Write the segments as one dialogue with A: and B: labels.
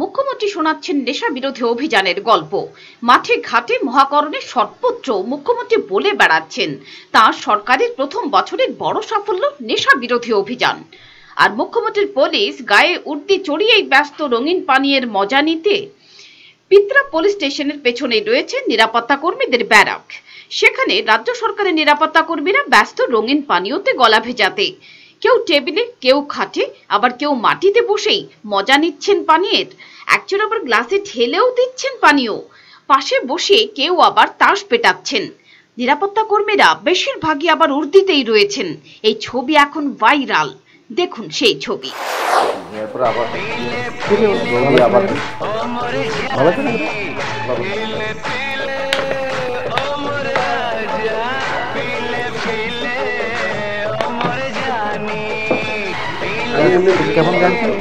A: মুখ্যমন্ত্রী শোনাচ্ছেন নেশা বিরোধী অভিযানের গল্প। মাঠে ঘাটে মহাকরণে সর্বত্র মুখ্যমন্ত্রী বলে বেড়াচ্ছেন। তার সরকারের প্রথম বছরের বড় সাফল্য নেশা বিরোধী অভিযান। আর মুখ্যমন্ত্রীর পুলিশ গায়ে উর্দি চড়িয়েই ব্যস্ত রঙিন পানীয়ের মজা নিতে পিত্রা পুলিশ স্টেশনের পেছনে রয়েছে নিরাপত্তা কর্মীদের ব্যারাক। সেখানে রাজ্য সরকারের নিরাপত্তা কর্মীরা ব্যস্ত রঙিন পানীয়তে গলা ভেজাতে। কেউ টেবিলে, কেউ খাটে, আবার কেউ মাটিতে বসেই মজা নিচ্ছেন পানীয়ের। একজন আবার গ্লাসে ঢেলেও দিচ্ছেন পানীয়। পাশে বসে কেউ আবার তাস পেটাচ্ছেন। নিরাপত্তা কর্মীরা বেশিরভাগই আবার উর্দিতেই রয়েছেন। এই ছবি এখন ভাইরাল। দেখুন সেই ছবি।
B: না? কেমন গান ছিল?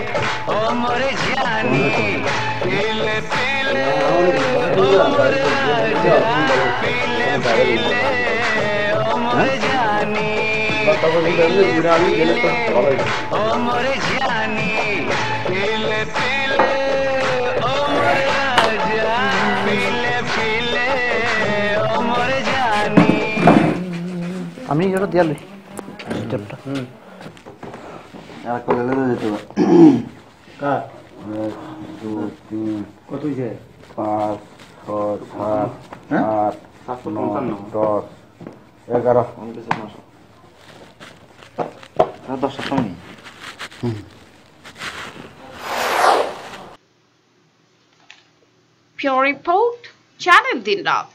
B: আমি এটা দিয়ে লই
C: কার
D: এক দুই তিন
C: কত হয়েছে
D: পাঁচ ছয় সাত
C: হ্যাঁ?
D: আট নয় দশ এগারো
B: দশটার সময়
A: Pure Report, Channel Din Rat.